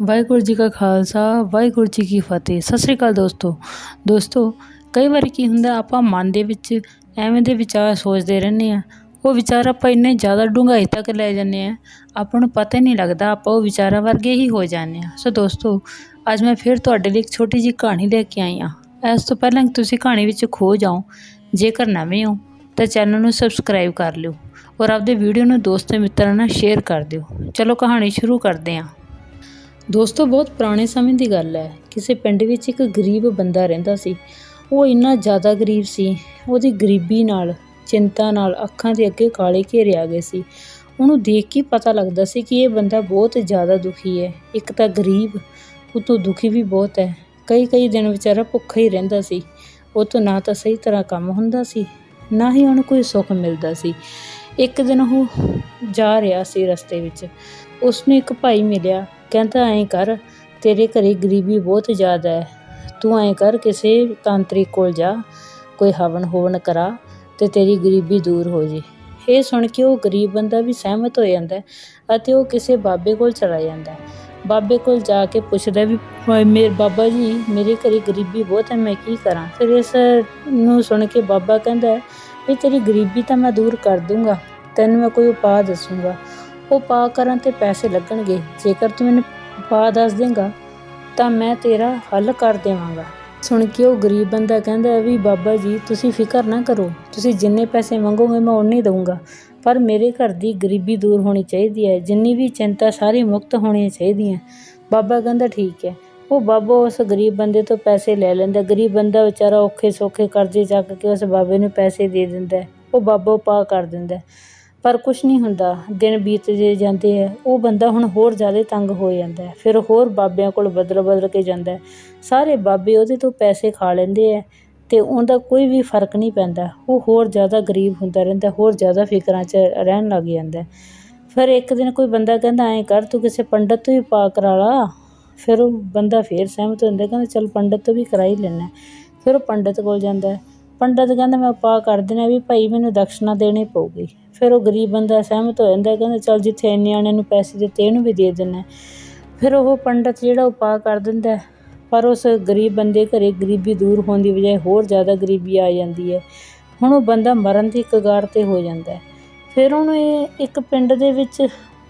ਵਾਹਿਗੁਰੂ ਜੀ ਕਾ ਖਾਲਸਾ, ਵਾਹਿਗੁਰੂ ਜੀ ਕੀ ਫਤਿਹ। ਸਤਿ ਸ੍ਰੀ ਅਕਾਲ ਦੋਸਤੋ। ਦੋਸਤੋ, ਕਈ ਵਾਰੀ ਕੀ ਹੁੰਦਾ, ਆਪਾਂ ਮਨ ਦੇ ਵਿੱਚ ਐਵੇਂ ਦੇ ਵਿਚਾਰ ਸੋਚਦੇ ਰਹਿੰਦੇ ਆ ਉਹ ਵਿਚਾਰ ਆਪਾਂ ਇੰਨੇ ਜ਼ਿਆਦਾ ਡੂੰਘਾਈ ਤੱਕ ਲੈ ਜਾਂਦੇ ਆ ਆਪਾਂ ਨੂੰ ਪਤਾ ਹੀ ਨਹੀਂ ਲੱਗਦਾ, ਆਪਾਂ ਉਹ ਵਿਚਾਰਾਂ ਵਰਗੇ ਹੀ ਹੋ ਜਾਂਦੇ ਆ ਸੋ ਦੋਸਤੋ, ਅੱਜ ਮੈਂ ਫਿਰ ਤੁਹਾਡੇ ਲਈ ਇੱਕ ਛੋਟੀ ਜਿਹੀ ਕਹਾਣੀ ਲੈ ਕੇ ਆਈ ਆ ਇਸ ਤੋਂ ਪਹਿਲਾਂ ਕਿ ਤੁਸੀਂ ਕਹਾਣੀ ਵਿੱਚ ਖੋ ਜਾਓ, ਜੇਕਰ ਨਵੇਂ ਹੋ, ਤਾਂ ਚੈਨਲ ਨੂੰ ਸਬਸਕ੍ਰਾਈਬ ਕਰ ਲਿਓ ਔਰ ਆਪਦੇ ਵੀਡੀਓ ਨੂੰ ਦੋਸਤਾਂ ਮਿੱਤਰਾਂ ਨਾਲ ਸ਼ੇਅਰ ਕਰ ਦਿਓ। ਚਲੋ ਕਹਾਣੀ ਸ਼ੁਰੂ ਕਰਦੇ ਹਾਂ। ਦੋਸਤੋ, ਬਹੁਤ ਪੁਰਾਣੇ ਸਮੇਂ ਦੀ ਗੱਲ ਹੈ। ਕਿਸੇ ਪਿੰਡ ਵਿੱਚ ਇੱਕ ਗਰੀਬ ਬੰਦਾ ਰਹਿੰਦਾ ਸੀ। ਉਹ ਇੰਨਾ ਜ਼ਿਆਦਾ ਗਰੀਬ ਸੀ, ਉਹਦੀ ਗਰੀਬੀ ਨਾਲ, ਚਿੰਤਾ ਨਾਲ ਅੱਖਾਂ ਦੇ ਅੱਗੇ ਕਾਲੇ ਘੇਰੇ ਆ ਗਏ ਸੀ। ਉਹਨੂੰ ਦੇਖ ਕੇ ਪਤਾ ਲੱਗਦਾ ਸੀ ਕਿ ਇਹ ਬੰਦਾ ਬਹੁਤ ਜ਼ਿਆਦਾ ਦੁਖੀ ਹੈ। ਇੱਕ ਤਾਂ ਗਰੀਬ, ਉਤੋਂ ਦੁਖੀ ਵੀ ਬਹੁਤ ਹੈ। ਕਈ ਕਈ ਦਿਨ ਵਿਚਾਰਾ ਭੁੱਖਾ ਹੀ ਰਹਿੰਦਾ ਸੀ। ਉਹ ਤੋਂ ਨਾ ਤਾਂ ਸਹੀ ਤਰ੍ਹਾਂ ਕੰਮ ਹੁੰਦਾ ਸੀ, ਨਾ ਹੀ ਉਹਨੂੰ ਕੋਈ ਸੁੱਖ ਮਿਲਦਾ ਸੀ। ਇੱਕ ਦਿਨ ਉਹ ਜਾ ਰਿਹਾ ਸੀ ਰਸਤੇ ਵਿੱਚ। ਉਸ ਨੂੰ ਇੱਕ ਭਾਈ ਮਿਲਿਆ। ਕਹਿੰਦਾ, ਐਂ ਕਰ, ਤੇਰੇ ਘਰੇ ਗਰੀਬੀ ਬਹੁਤ ਜ਼ਿਆਦਾ ਹੈ। ਤੂੰ ਐਂ ਕਰ, ਕਿਸੇ ਤਾਂਤਰਿਕ ਕੋਲ ਜਾ, ਕੋਈ ਹਵਨ ਹੋਵਨ ਕਰਾ ਤੇ ਤੇਰੀ ਗਰੀਬੀ ਦੂਰ ਹੋ ਜੇ ਇਹ ਸੁਣ ਕੇ ਉਹ ਗਰੀਬ ਬੰਦਾ ਵੀ ਸਹਿਮਤ ਹੋ ਜਾਂਦਾ ਅਤੇ ਉਹ ਕਿਸੇ ਬਾਬੇ ਕੋਲ ਚਲਾ ਜਾਂਦਾ ਬਾਬੇ ਕੋਲ ਜਾ ਕੇ ਪੁੱਛਦਾ ਵੀ ਮੇਰੇ ਬਾਬਾ ਜੀ, ਮੇਰੇ ਘਰੇ ਗਰੀਬੀ ਬਹੁਤ ਹੈ, ਮੈਂ ਕੀ ਕਰਾਂ ਫਿਰ ਇਸ ਨੂੰ ਸੁਣ ਕੇ ਬਾਬਾ ਕਹਿੰਦਾ ਵੀ ਤੇਰੀ ਗਰੀਬੀ ਤਾਂ ਮੈਂ ਦੂਰ ਕਰ ਦੂੰਗਾ, ਤੈਨੂੰ ਮੈਂ ਕੋਈ ਉਪਾਅ ਦੱਸੂੰਗਾ। ਉਹ ਪਾ ਕਰਨ ਤੇ ਪੈਸੇ ਲੱਗਣਗੇ। ਜੇਕਰ ਤੂੰ ਮੈਨੂੰ ਪਾ ਦੱਸ ਦੇਂਗਾ, ਤਾਂ ਮੈਂ ਤੇਰਾ ਹੱਲ ਕਰ ਦੇਵਾਂਗਾ। ਸੁਣ ਕੇ ਉਹ ਗਰੀਬ ਬੰਦਾ ਕਹਿੰਦਾ ਵੀ, ਬਾਬਾ ਜੀ, ਤੁਸੀਂ ਫਿਕਰ ਨਾ ਕਰੋ। ਤੁਸੀਂ ਜਿੰਨੇ ਪੈਸੇ ਮੰਗੋਗੇ, ਮੈਂ ਉਨੇ ਦਊਂਗਾ। ਪਰ ਮੇਰੇ ਘਰ ਦੀ ਗਰੀਬੀ ਦੂਰ ਹੋਣੀ ਚਾਹੀਦੀ ਹੈ। ਜਿੰਨੀ ਵੀ ਚਿੰਤਾ, ਸਾਰੀ ਮੁਕਤ ਹੋਣੀ ਚਾਹੀਦੀ ਹੈ। ਬਾਬਾ ਕਹਿੰਦਾ, ਠੀਕ ਹੈ। ਉਹ ਬਾਬਾ ਉਸ ਗਰੀਬ ਬੰਦੇ ਤੋਂ ਪੈਸੇ ਲੈ ਲੈਂਦਾ ਗਰੀਬ ਬੰਦਾ ਵਿਚਾਰਾ ਔਖੇ ਸੌਖੇ ਕਰਜ਼ੇ ਚੱਕ ਕੇ ਉਸ ਬਾਬੇ ਨੂੰ ਪੈਸੇ ਦੇ ਦਿੰਦਾ ਉਹ ਬਾਬਾ ਪਾ ਕਰ ਦਿੰਦਾ ਪਰ ਕੁਝ ਨਹੀਂ ਹੁੰਦਾ। ਦਿਨ ਬੀਤਦੇ ਜਾਂਦੇ ਆ। ਉਹ ਬੰਦਾ ਹੁਣ ਹੋਰ ਜ਼ਿਆਦਾ ਤੰਗ ਹੋ ਜਾਂਦਾ ਫਿਰ ਹੋਰ ਬਾਬਿਆਂ ਕੋਲ ਬਦਲ ਬਦਲ ਕੇ ਜਾਂਦਾ ਸਾਰੇ ਬਾਬੇ ਉਹਦੇ ਤੋਂ ਪੈਸੇ ਖਾ ਲੈਂਦੇ ਆ ਤੇ ਉਹਦਾ ਕੋਈ ਵੀ ਫ਼ਰਕ ਨਹੀਂ ਪੈਂਦਾ। ਉਹ ਹੋਰ ਜ਼ਿਆਦਾ ਗਰੀਬ ਹੁੰਦਾ ਰਹਿੰਦਾ, ਹੋਰ ਜ਼ਿਆਦਾ ਫਿਕਰਾਂ 'ਚ ਰਹਿਣ ਲੱਗ ਜਾਂਦਾ ਫਿਰ ਇੱਕ ਦਿਨ ਕੋਈ ਬੰਦਾ ਕਹਿੰਦਾ, ਐਂ ਕਰ, ਤੂੰ ਕਿਸੇ ਪੰਡਤ ਤੋਂ ਹੀ ਪਾ ਕਰਾ ਲਾ। ਫਿਰ ਉਹ ਬੰਦਾ ਫੇਰ ਸਹਿਮਤ ਹੁੰਦਾ ਕਹਿੰਦਾ, ਚੱਲ ਪੰਡਤ ਤੋਂ ਵੀ ਕਰਾ ਹੀ। ਲੈਣਾ ਫਿਰ ਉਹ ਪੰਡਤ ਕੋਲ ਜਾਂਦਾ ਪੰਡਤ ਕਹਿੰਦਾ, ਮੈਂ ਉਪਾਅ ਕਰ ਦੇਣਾ ਵੀ ਭਾਈ, ਮੈਨੂੰ ਦਕਸ਼ਨਾ ਦੇਣੀ ਪਊਗੀ। ਫਿਰ ਉਹ ਗਰੀਬ ਬੰਦਾ ਸਹਿਮਤ ਹੋ ਜਾਂਦਾ ਕਹਿੰਦਾ ਚੱਲ ਜਿੱਥੇ ਇੰਨੇ ਆਣੇ ਨੂੰ ਪੈਸੇ ਦਿੱਤੇ ਇਹਨੂੰ ਵੀ ਦੇ ਦਿੰਦਾ ਫਿਰ ਉਹ ਪੰਡਤ ਜਿਹੜਾ ਉਪਾਅ ਕਰ ਦਿੰਦਾ ਪਰ ਉਸ ਗਰੀਬ ਬੰਦੇ ਘਰੇ ਗਰੀਬੀ ਦੂਰ ਹੋਣ ਦੀ ਬਜਾਏ ਹੋਰ ਜ਼ਿਆਦਾ ਗਰੀਬੀ ਆ ਜਾਂਦੀ ਹੈ। ਹੁਣ ਉਹ ਬੰਦਾ ਮਰਨ ਦੀ ਕਗਾਰ 'ਤੇ ਹੋ ਜਾਂਦਾ ਫਿਰ ਉਹਨੂੰ ਇਹ ਇੱਕ ਪਿੰਡ ਦੇ ਵਿੱਚ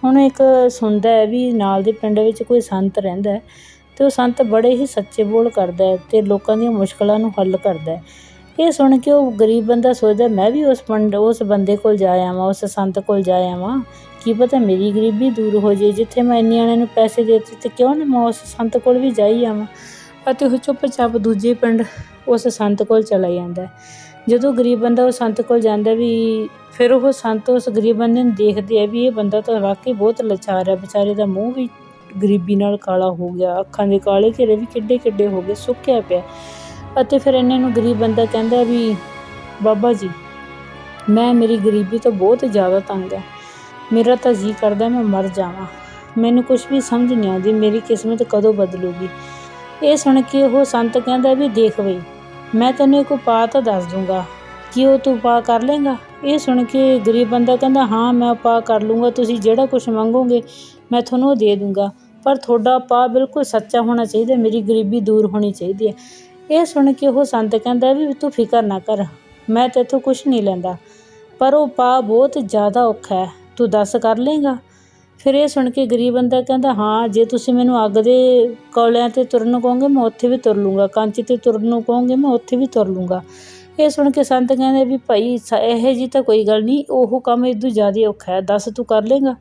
ਹੁਣ ਇੱਕ ਸੁਣਦਾ ਹੈ ਵੀ ਨਾਲ ਦੇ ਪਿੰਡ ਵਿੱਚ ਕੋਈ ਸੰਤ ਰਹਿੰਦਾ ਤੇ ਉਹ ਸੰਤ ਬੜੇ ਹੀ ਸੱਚੇ ਬੋਲ ਕਰਦਾ ਹੈ ਤੇ ਲੋਕਾਂ ਦੀਆਂ ਮੁਸ਼ਕਲਾਂ ਨੂੰ ਹੱਲ ਕਰਦਾ ਹੈ। ਇਹ ਸੁਣ ਕੇ ਉਹ ਗਰੀਬ ਬੰਦਾ ਸੋਚਦਾ, ਮੈਂ ਵੀ ਉਸ ਪੰਡ, ਉਸ ਬੰਦੇ ਕੋਲ ਜਾ ਆਵਾਂ, ਉਸ ਸੰਤ ਕੋਲ ਜਾ ਆਵਾਂ। ਕੀ ਪਤਾ ਮੇਰੀ ਗਰੀਬੀ ਦੂਰ ਹੋ ਜੇ ਜਿੱਥੇ ਮੈਂ ਇੰਨੇ ਨੂੰ ਪੈਸੇ ਦੇ ਦਿੱਤੇ, ਤੇ ਕਿਉਂ ਨਾ ਮੈਂ ਉਸ ਸੰਤ ਕੋਲ ਵੀ ਜਾਈ ਆਵਾਂ? ਅਤੇ ਉਹ ਚੁੱਪਚਾਪ ਦੂਜੇ ਪਿੰਡ ਉਸ ਸੰਤ ਕੋਲ ਚਲਾ ਜਾਂਦਾ ਜਦੋਂ ਗਰੀਬ ਬੰਦਾ ਉਹ ਸੰਤ ਕੋਲ ਜਾਂਦਾ ਵੀ, ਫਿਰ ਉਹ ਸੰਤ ਉਸ ਗਰੀਬ ਬੰਦੇ ਨੂੰ ਦੇਖਦੇ ਆ ਵੀ ਇਹ ਬੰਦਾ ਤਾਂ ਵਾਕਈ ਬਹੁਤ ਲਾਚਾਰ ਹੈ। ਵਿਚਾਰੇ ਦਾ ਮੂੰਹ ਵੀ ਗਰੀਬੀ ਨਾਲ ਕਾਲਾ ਹੋ ਗਿਆ, ਅੱਖਾਂ ਦੇ ਕਾਲੇ ਘੇਰੇ ਵੀ ਕਿੱਡੇ ਕਿੱਡੇ ਹੋ ਗਏ, ਸੁੱਕਿਆ ਪਿਆ। ਅਤੇ ਫਿਰ ਇਹਨਾਂ ਨੂੰ ਗਰੀਬ ਬੰਦਾ ਕਹਿੰਦਾ ਵੀ, ਬਾਬਾ ਜੀ, ਮੈਂ ਮੇਰੀ ਗਰੀਬੀ ਤੋਂ ਬਹੁਤ ਜ਼ਿਆਦਾ ਤੰਗ ਹੈ। ਮੇਰਾ ਤਾਂ ਜੀ ਕਰਦਾ ਮੈਂ ਮਰ ਜਾਵਾਂ। ਮੈਨੂੰ ਕੁਝ ਵੀ ਸਮਝ ਨਹੀਂ ਆਉਂਦੀ, ਮੇਰੀ ਕਿਸਮਤ ਕਦੋਂ ਬਦਲੂਗੀ? ਇਹ ਸੁਣ ਕੇ ਉਹ ਸੰਤ ਕਹਿੰਦਾ ਵੀ, ਦੇਖ ਬਈ, ਮੈਂ ਤੈਨੂੰ ਇੱਕ ਉਪਾਅ ਤਾਂ ਦੱਸ ਦੂੰਗਾ। ਕਿ ਉਹ ਤੂੰ ਉਪਾਅ ਕਰ ਲੇਗਾ ਇਹ ਸੁਣ ਕੇ ਗਰੀਬ ਬੰਦਾ ਕਹਿੰਦਾ, ਹਾਂ, ਮੈਂ ਉਪਾਅ ਕਰ ਲੂੰਗਾ, ਤੁਸੀਂ ਜਿਹੜਾ ਕੁਝ ਮੰਗੋਗੇ, ਮੈਂ ਤੁਹਾਨੂੰ ਉਹ ਦੇ ਦੂੰਗਾ। ਪਰ ਤੁਹਾਡਾ ਉਪਾਅ ਬਿਲਕੁਲ ਸੱਚਾ ਹੋਣਾ ਚਾਹੀਦਾ, ਮੇਰੀ ਗਰੀਬੀ ਦੂਰ ਹੋਣੀ ਚਾਹੀਦੀ ਹੈ। ਇਹ ਸੁਣ ਕੇ ਉਹ ਸੰਤ ਕਹਿੰਦਾ ਵੀ ਤੂੰ ਫਿਕਰ ਨਾ ਕਰ, ਮੈਂ ਤੇਥੋਂ ਕੁਝ ਨਹੀਂ ਲੈਂਦਾ, ਪਰ ਉਹ ਪਾ ਬਹੁਤ ਜ਼ਿਆਦਾ ਔਖਾ ਹੈ, ਤੂੰ ਦੱਸ ਕਰ ਲੇਗਾ ਫਿਰ ਇਹ ਸੁਣ ਕੇ ਗਰੀਬ ਬੰਦਾ ਕਹਿੰਦਾ, ਹਾਂ, ਜੇ ਤੁਸੀਂ ਮੈਨੂੰ ਅੱਗ ਦੇ ਕੌਲਿਆਂ 'ਤੇ ਤੁਰਨ ਨੂੰ ਕਹੋਗੇ, ਮੈਂ ਉੱਥੇ ਵੀ ਤੁਰ ਲੂੰਗਾ, ਕੰਚ 'ਤੇ ਤੁਰਨ ਨੂੰ ਕਹੋਗੇ, ਮੈਂ ਉੱਥੇ ਵੀ ਤੁਰ ਲੂੰਗਾ। ਇਹ ਸੁਣ ਕੇ ਸੰਤ ਕਹਿੰਦੇ ਵੀ ਭਾਈ ਇਹੋ ਜੀ ਤਾਂ ਕੋਈ ਗੱਲ ਨਹੀਂ, ਉਹ ਕੰਮ ਇਦੋਂ ਜ਼ਿਆਦਾ ਔਖਾ ਹੈ, ਦੱਸ ਤੂੰ ਕਰ ਲੇਗਾ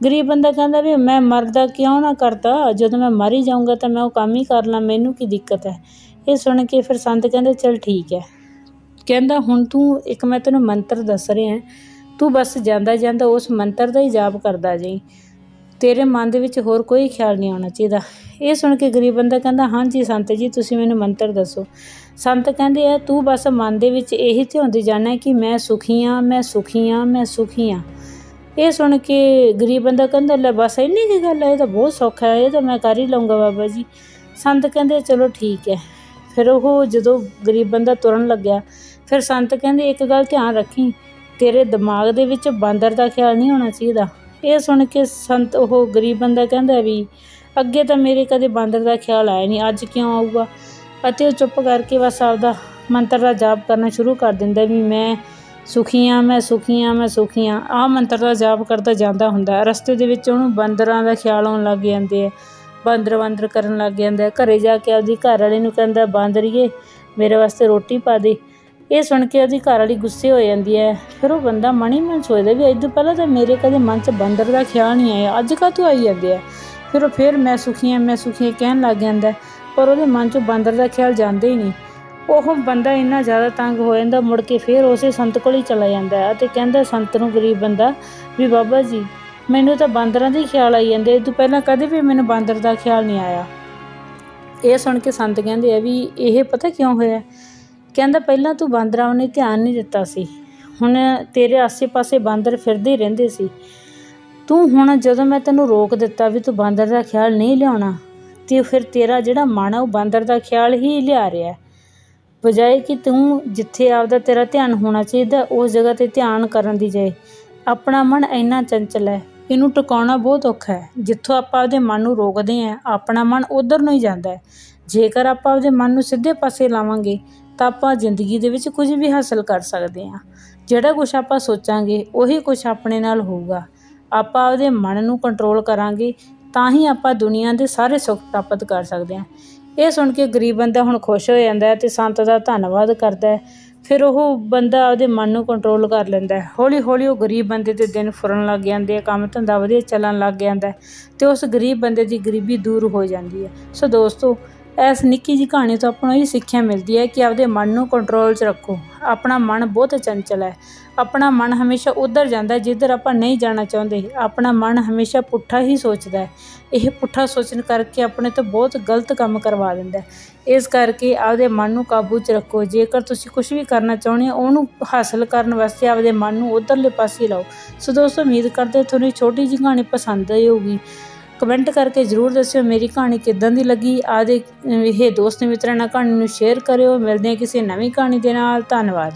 ਗਰੀਬ ਬੰਦਾ ਕਹਿੰਦਾ ਵੀ ਮੈਂ ਮਰਦਾ ਕਿਉਂ ਨਾ ਕਰਦਾ, ਜਦੋਂ ਮੈਂ ਮਰ ਹੀ ਜਾਊਂਗਾ ਤਾਂ ਮੈਂ ਉਹ ਕੰਮ ਹੀ ਕਰ ਲਾਂ, ਮੈਨੂੰ ਕੀ ਦਿੱਕਤ ਹੈ? ਇਹ ਸੁਣ ਕੇ ਫਿਰ ਸੰਤ ਕਹਿੰਦੇ, ਚਲ ਠੀਕ ਹੈ। ਕਹਿੰਦਾ, ਹੁਣ ਤੂੰ ਇੱਕ ਮੈਂ ਤੈਨੂੰ ਮੰਤਰ ਦੱਸ ਰਿਹਾ ਤੂੰ ਬਸ ਜਾਂਦਾ ਜਾਂਦਾ ਉਸ ਮੰਤਰ ਦਾ ਹੀ ਜਾਪ ਕਰਦਾ ਜਾਈ। ਤੇਰੇ ਮਨ ਦੇ ਵਿੱਚ ਹੋਰ ਕੋਈ ਖਿਆਲ ਨਹੀਂ ਆਉਣਾ ਚਾਹੀਦਾ। ਇਹ ਸੁਣ ਕੇ ਗਰੀਬ ਬੰਦਾ ਕਹਿੰਦਾ ਹਾਂਜੀ ਸੰਤ ਜੀ, ਤੁਸੀਂ ਮੈਨੂੰ ਮੰਤਰ ਦੱਸੋ। ਸੰਤ ਕਹਿੰਦੇ ਆ, ਤੂੰ ਬਸ ਮਨ ਦੇ ਵਿੱਚ ਇਹੀ ਧਿਆਉਂਦੇ ਜਾਣਾ ਕਿ ਮੈਂ ਸੁਖੀ ਆ ਮੈਂ ਸੁਖੀ ਆ ਮੈਂ ਸੁਖੀ ਆ ਇਹ ਸੁਣ ਕੇ ਗਰੀਬ ਬੰਦਾ ਕਹਿੰਦਾ, ਲੈ ਬਸ ਇੰਨੀ ਕੀ ਗੱਲ ਹੈ ਇਹ ਤਾਂ ਬਹੁਤ ਸੌਖਾ ਹੈ, ਇਹ ਤਾਂ ਮੈਂ ਕਰ ਹੀ ਲਵਾਂਗਾ ਬਾਬਾ ਜੀ। ਸੰਤ ਕਹਿੰਦੇ, ਚਲੋ ਠੀਕ ਹੈ। ਫਿਰ ਉਹ ਜਦੋਂ ਗਰੀਬ ਬੰਦਾ ਤੁਰਨ ਲੱਗਿਆ, ਫਿਰ ਸੰਤ ਕਹਿੰਦੇ, ਇੱਕ ਗੱਲ ਧਿਆਨ ਰੱਖੀ, ਤੇਰੇ ਦਿਮਾਗ ਦੇ ਵਿੱਚ ਬਾਂਦਰ ਦਾ ਖਿਆਲ ਨਹੀਂ ਹੋਣਾ ਚਾਹੀਦਾ। ਇਹ ਸੁਣ ਕੇ ਸੰਤ ਉਹ ਗਰੀਬ ਬੰਦਾ ਕਹਿੰਦਾ ਵੀ, ਅੱਗੇ ਤਾਂ ਮੇਰੇ ਕਦੇ ਬਾਂਦਰ ਦਾ ਖਿਆਲ ਆਇਆ ਨਹੀਂ, ਅੱਜ ਕਿਉਂ ਆਊਗਾ? ਅਤੇ ਉਹ ਚੁੱਪ ਕਰਕੇ ਬਸ ਆਪਦਾ ਮੰਤਰ ਦਾ ਜਾਪ ਕਰਨਾ ਸ਼ੁਰੂ ਕਰ ਦਿੰਦਾ ਵੀ, ਮੈਂ ਸੁਖੀ ਹਾਂ, ਮੈਂ ਸੁਖੀ ਹਾਂ, ਮੈਂ ਸੁਖੀ ਹਾਂ। ਆਹ ਮੰਤਰ ਦਾ ਜਾਪ ਕਰਦਾ ਜਾਂਦਾ ਹੁੰਦਾ, ਰਸਤੇ ਦੇ ਵਿੱਚ ਉਹਨੂੰ ਬਾਂਦਰਾਂ ਦਾ ਖਿਆਲ ਆਉਣ ਲੱਗ ਜਾਂਦੇ ਆ। ਬਾਂਦਰ ਬਾਂਦਰ ਕਰਨ ਲੱਗ ਜਾਂਦਾ ਘਰੇ ਜਾ ਕੇ ਆਪਦੀ ਘਰ ਵਾਲੇ ਨੂੰ ਕਹਿੰਦਾ ਬਾਂਦਰੀਏ ਮੇਰੇ ਵਾਸਤੇ ਰੋਟੀ ਪਾ ਦੇ। ਇਹ ਸੁਣ ਕੇ ਉਹਦੀ ਘਰ ਵਾਲੀ ਗੁੱਸੇ ਹੋ ਜਾਂਦੀ ਹੈ। ਫਿਰ ਉਹ ਬੰਦਾ ਮਣੀ ਮਨ ਸੋਚਦਾ ਵੀ ਅੱਜ ਤੋਂ ਪਹਿਲਾਂ ਤਾਂ ਮੇਰੇ ਕਦੇ ਮਨ 'ਚ ਬਾਂਦਰ ਦਾ ਖਿਆਲ ਨਹੀਂ ਆਇਆ। ਅੱਜ ਕਾ ਤੂੰ ਆਈ ਜਾਂਦੇ ਆ? ਫਿਰ ਉਹ ਫਿਰ ਮੈਂ ਸੁਖੀ ਹਾਂ ਮੈਂ ਸੁਖੀ ਕਹਿਣ ਲੱਗ ਜਾਂਦਾ ਪਰ ਉਹਦੇ ਮਨ 'ਚ ਬਾਂਦਰ ਦਾ ਖਿਆਲ ਜਾਂਦਾ ਹੀ ਨਹੀਂ। ਉਹ ਬੰਦਾ ਇੰਨਾ ਜ਼ਿਆਦਾ ਤੰਗ ਹੋ ਜਾਂਦਾ, ਮੁੜ ਕੇ ਫਿਰ ਉਸੇ ਸੰਤ ਕੋਲ ਹੀ ਚਲਾ ਜਾਂਦਾ ਅਤੇ ਕਹਿੰਦਾ ਸੰਤ ਨੂੰ, ਗਰੀਬ ਬੰਦਾ, ਵੀ ਬਾਬਾ ਜੀ ਮੈਨੂੰ ਤਾਂ ਬਾਂਦਰਾਂ ਦੇ ਹੀ ਖਿਆਲ ਆਈ ਜਾਂਦੇ। ਇਹ ਤੋਂ ਪਹਿਲਾਂ ਕਦੇ ਵੀ ਮੈਨੂੰ ਬਾਂਦਰ ਦਾ ਖਿਆਲ ਨਹੀਂ ਆਇਆ। ਇਹ ਸੁਣ ਕੇ ਸੰਤ ਕਹਿੰਦੇ ਆ ਵੀ ਇਹ ਪਤਾ ਕਿਉਂ ਹੋਇਆ? ਕਹਿੰਦਾ ਪਹਿਲਾਂ ਤੂੰ ਬਾਂਦਰਾਂ ਵੱਲ ਧਿਆਨ ਨਹੀਂ ਦਿੱਤਾ ਸੀ। ਹੁਣ ਤੇਰੇ ਆਸੇ-ਪਾਸੇ ਬਾਂਦਰ ਫਿਰਦੇ ਹੀ ਰਹਿੰਦੇ ਸੀ। ਤੂੰ ਹੁਣ ਜਦੋਂ ਮੈਂ ਤੈਨੂੰ ਰੋਕ ਦਿੱਤਾ ਵੀ ਤੂੰ ਬਾਂਦਰ ਦਾ ਖਿਆਲ ਨਹੀਂ ਲਿਆਉਣਾ, ਤੇ ਫਿਰ ਤੇਰਾ ਜਿਹੜਾ ਮਨ ਆ ਉਹ ਬਾਂਦਰ ਦਾ ਖਿਆਲ ਹੀ ਲਿਆ ਰਿਹਾ। ਬਜਾਏ ਕਿ ਤੂੰ ਜਿੱਥੇ ਆਪਦਾ ਤੇਰਾ ਧਿਆਨ ਹੋਣਾ ਚਾਹੀਦਾ, ਉਸ ਜਗ੍ਹਾ ਤੇ ਧਿਆਨ ਕਰਨ ਦੀ ਜਾਏ। ਆਪਣਾ ਮਨ ਇੰਨਾ ਚੰਚਲ ਹੈ। ਇਹਨੂੰ ਟਿਕਾਉਣਾ ਬਹੁਤ ਔਖਾ ਹੈ। ਜਿੱਥੋਂ ਆਪਾਂ ਆਪਦੇ ਮਨ ਨੂੰ ਰੋਕਦੇ ਹਾਂ, ਆਪਣਾ ਮਨ ਉਧਰ ਨੂੰ ਹੀ ਜਾਂਦਾ ਹੈ। ਜੇਕਰ ਆਪਾਂ ਆਪਦੇ ਮਨ ਨੂੰ ਸਿੱਧੇ ਪਾਸੇ ਲਾਵਾਂਗੇ, ਤਾਂ ਆਪਾਂ ਜ਼ਿੰਦਗੀ ਦੇ ਵਿੱਚ ਕੁਝ ਵੀ ਹਾਸਲ ਕਰ ਸਕਦੇ ਹਾਂ। ਜਿਹੜਾ ਕੁਝ ਆਪਾਂ ਸੋਚਾਂਗੇ, ਉਹੀ ਕੁਝ ਆਪਣੇ ਨਾਲ ਹੋਊਗਾ। ਆਪਾਂ ਆਪਦੇ ਮਨ ਨੂੰ ਕੰਟਰੋਲ ਕਰਾਂਗੇ, ਤਾਂ ਹੀ ਆਪਾਂ ਦੁਨੀਆ ਦੇ ਸਾਰੇ ਸੁੱਖ ਪ੍ਰਾਪਤ ਕਰ ਸਕਦੇ ਹਾਂ। ਇਹ ਸੁਣ ਕੇ ਗਰੀਬ ਬੰਦਾ ਹੁਣ ਖੁਸ਼ ਹੋ ਜਾਂਦਾ ਹੈ ਤੇ ਸੰਤ ਦਾ ਧੰਨਵਾਦ ਕਰਦਾ ਹੈ। ਫਿਰ ਉਹ ਬੰਦਾ ਉਹਦੇ ਮਨ ਨੂੰ ਕੰਟਰੋਲ ਕਰ ਲੈਂਦਾ ਹੌਲੀ ਹੌਲੀ ਉਹ ਗਰੀਬ ਬੰਦੇ ਦੇ ਦਿਨ ਫੁਰਨ ਲੱਗ ਜਾਂਦੇ ਆ, ਕੰਮ ਧੰਦਾ ਵਧੀਆ ਚੱਲਣ ਲੱਗ ਜਾਂਦਾ ਅਤੇ ਉਸ ਗਰੀਬ ਬੰਦੇ ਦੀ ਗਰੀਬੀ ਦੂਰ ਹੋ ਜਾਂਦੀ ਹੈ। ਸੋ ਦੋਸਤੋ ਇਸ ਨਿੱਕੀ ਜਿਹੀ ਕਹਾਣੀ ਤੋਂ ਆਪਾਂ ਨੂੰ ਇਹ ਸਿੱਖਿਆ ਮਿਲਦੀ ਹੈ ਕਿ ਆਪਦੇ ਮਨ ਨੂੰ ਕੰਟਰੋਲ 'ਚ ਰੱਖੋ। ਆਪਣਾ ਮਨ ਬਹੁਤ ਚੰਚਲ ਹੈ। ਆਪਣਾ ਮਨ ਹਮੇਸ਼ਾ ਉਧਰ ਜਾਂਦਾ ਜਿੱਧਰ ਆਪਾਂ ਨਹੀਂ ਜਾਣਾ ਚਾਹੁੰਦੇ। ਆਪਣਾ ਮਨ ਹਮੇਸ਼ਾ ਪੁੱਠਾ ਹੀ ਸੋਚਦਾ ਹੈ। ਇਹ ਪੁੱਠਾ ਸੋਚਣ ਕਰਕੇ ਆਪਣੇ ਤੋਂ ਬਹੁਤ ਗਲਤ ਕੰਮ ਕਰਵਾ ਦਿੰਦਾ ਇਸ ਕਰਕੇ ਆਪਦੇ ਮਨ ਨੂੰ ਕਾਬੂ 'ਚ ਰੱਖੋ। ਜੇਕਰ ਤੁਸੀਂ ਕੁਝ ਵੀ ਕਰਨਾ ਚਾਹੁੰਦੇ ਹੋ, ਉਹਨੂੰ ਹਾਸਲ ਕਰਨ ਵਾਸਤੇ ਆਪਦੇ ਮਨ ਨੂੰ ਉਧਰਲੇ ਪਾਸੇ ਲਾਓ। ਸੋ ਦੋਸਤੋ, ਉਮੀਦ ਕਰਦੇ ਤੁਹਾਨੂੰ ਛੋਟੀ ਜਿਹੀ ਕਹਾਣੀ ਪਸੰਦ ਆਈ ਹੋਊਗੀ। ਕਮੈਂਟ ਕਰਕੇ ਜ਼ਰੂਰ ਦੱਸਿਓ ਮੇਰੀ ਕਹਾਣੀ ਕਿੱਦਾਂ ਦੀ ਲੱਗੀ। ਆਦੇ ਇਹ ਦੋਸਤ ਮਿੱਤਰਾਂ ਨਾਲ ਕਹਾਣੀ ਨੂੰ ਸ਼ੇਅਰ ਕਰਿਓ। ਮਿਲਦੇ ਹਾਂ ਕਿਸੇ ਨਵੀਂ ਕਹਾਣੀ ਦੇ ਨਾਲ। ਧੰਨਵਾਦ।